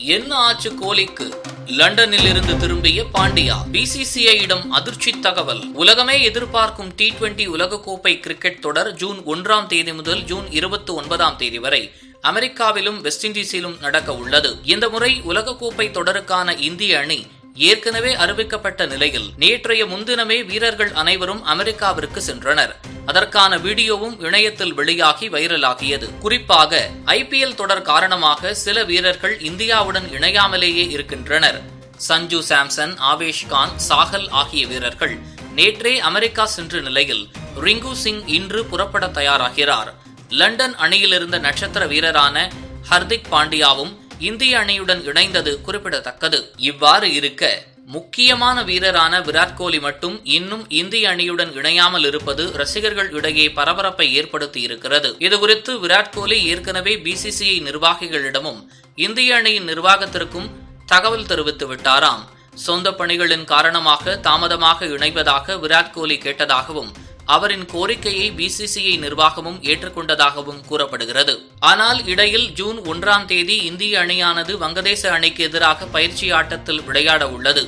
என்ன ஆச்சு கோலிக்கு? லண்டனில் இருந்து திரும்பிய பாண்டியா பிசிசிஐயிடம் அதிர்ச்சி தகவல். உலகமே எதிர்பார்க்கும் டி டுவெண்டி உலகக்கோப்பை கிரிக்கெட் தொடர் ஜூன் ஒன்றாம் தேதி முதல் ஜூன் இருபத்தி ஒன்பதாம் தேதி வரை அமெரிக்காவிலும் வெஸ்ட் இண்டீஸிலும் நடக்க உள்ளது. இந்த முறை உலகக்கோப்பை தொடருக்கான இந்திய அணி ஏற்கனவே அறிவிக்கப்பட்ட நிலையில் நேற்றைய முன்தினமே வீரர்கள் அனைவரும் அமெரிக்காவிற்கு சென்றனர். அதற்கான வீடியோவும் இணையத்தில் வெளியாகி வைரலாகியது. குறிப்பாக ஐபிஎல் தொடர் காரணமாக சில வீரர்கள் இந்தியாவுடன் இணையாமலேயே இருக்கின்றனர். சஞ்சு சாம்சன் ஆவேஷ் கான் சாகல் ஆகிய வீரர்கள் நேற்றே அமெரிக்கா சென்ற நிலையில் ரிங்கு சிங் இன்று புறப்பட தயாராகிறார். லண்டன் அணியிலிருந்த நட்சத்திர வீரரான ஹர்திக் பாண்டியாவும் இந்திய அணியுடன் இணைந்தது குறிப்பிடத்தக்கது. இவ்வாறு இருக்க முக்கியமான வீரரான விராட் கோலி மட்டும் இன்னும் இந்திய அணியுடன் இணையாமல் இருப்பது ரசிகர்கள் இடையே பரபரப்பை ஏற்படுத்தி இருக்கிறது. இதுகுறித்து விராட் கோலி ஏற்கனவே பிசிசிஐ நிர்வாகிகளிடமும் இந்திய அணியின் நிர்வாகத்திற்கும் தகவல் தெரிவித்து விட்டாராம். சொந்த பணிகளின் காரணமாக தாமதமாக இணைவதாக விராட் கோலி கேட்டதாகவும் அவரின் கோரிக்கையை பிசிசிஐ நிர்வாகமும் ஏற்றுக்கொண்டதாகவும் கூறப்படுகிறது. ஆனால் இடையில் ஜூன் ஒன்றாம் தேதி இந்திய அணியானது வங்கதேச அணிக்கு எதிராக பயிற்சி ஆட்டத்தில் விளையாட உள்ளது.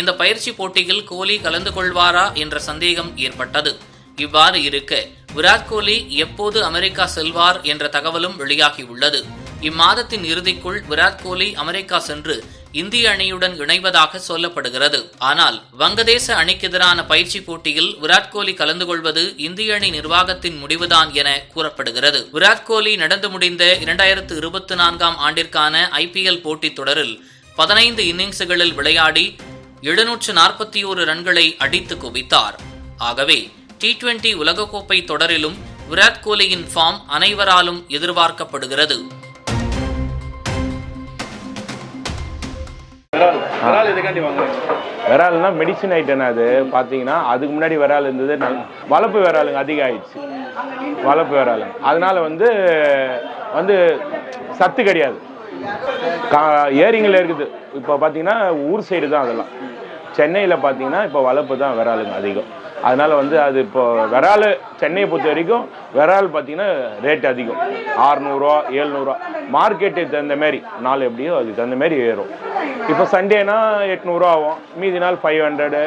இந்த பயிற்சி போட்டியில் கோலி கலந்து கொள்வாரா என்ற சந்தேகம் ஏற்பட்டது. இவ்வாறு இருக்க விராட் கோலி எப்போது அமெரிக்கா செல்வார் என்ற தகவலும் வெளியாகியுள்ளது இம்மாதத்தின் இறுதிக்குள் விராட் கோலி அமெரிக்கா சென்று இந்திய அணியுடன் இணைவதாக சொல்லப்படுகிறது. ஆனால் வங்கதேச அணிக்கு எதிரான பயிற்சி போட்டியில் விராட் கோலி கலந்து கொள்வது இந்திய அணி நிர்வாகத்தின் முடிவுதான் என கூறப்படுகிறது. விராட் கோலி நடந்து முடிந்த இரண்டாயிரத்து இருபத்தி நான்காம் ஆண்டிற்கான ஐபிஎல் போட்டித் தொடரில் பதினைந்து இன்னிங்ஸுகளில் விளையாடி எழுநூற்று நாற்பத்தி ஓரு ரன்களை அடித்து குவித்தார். ஆகவே டி டுவெண்டி உலகக்கோப்பை தொடரிலும் விராட் கோலியின் ஃபார்ம் அனைவராலும் எதிர்பார்க்கப்படுகிறது. விரால் எதுக்காண்டி வாங்குறீங்க? விரால்னா மெடிசின் ஐட்டம் அது. பார்த்தீங்கன்னா அதுக்கு முன்னாடி விரால் இருந்தது. வளர்ப்பு விராலுங்க அதிகம் ஆயிடுச்சு வளர்ப்பு விராலுங்க அதனால வந்து வந்து சத்து கிடையாது. கா ஏரிங்கில் இருக்குது. இப்போ பார்த்தீங்கன்னா ஊர் சைடு தான் அதெல்லாம். சென்னையில் பார்த்தீங்கன்னா இப்போ வளர்ப்பு தான் விராலுங்க அதிகம். அதனால வந்து அது இப்போ விரால் சென்னையை பொறுத்த வரைக்கும் விரால் பார்த்தீங்கன்னா ரேட் அதிகம். ஆறுநூறுவா ஏழ்நூறுவா. மார்க்கெட்டுக்கு தகுந்த மாதிரி நாள் எப்படியோ அதுக்கு தகுந்த மாதிரி ஏறும். இப்போ சண்டேனா எட்நூறுவா ஆகும். மீதி நாள் ஃபைவ் ஹண்ட்ரடு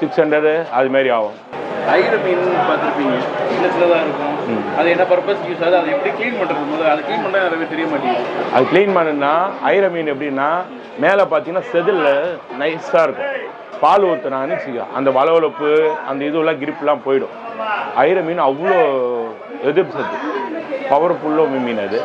சிக்ஸ் ஹண்ட்ரடு அது மாதிரி ஆகும். ஐர மீன் பார்த்துருப்பீங்க. சின்ன சின்னதாக இருக்கும். அது என்ன பர்பஸ் யூஸ் ஆகுது? அதை எப்படி க்ளீன் பண்ணுறது முதல்ல அதை க்ளீன் பண்ண நிறைய தெரிய மாட்டேங்குது. அது க்ளீன் பண்ணுன்னா ஐர மீன் எப்படின்னா மேலே பார்த்தீங்கன்னா செதில் நைஸாக இருக்கும். பால் ஊற்றுனாங்கன்னு வச்சுக்கோ அந்த வளவளப்பு அந்த இதுவெல்லாம் கிரிப்லாம் போயிடும். ஐர மீன் அவ்வளோ எதிர்ப்பு சத்து பவர்ஃபுல்லாக மீன் அது.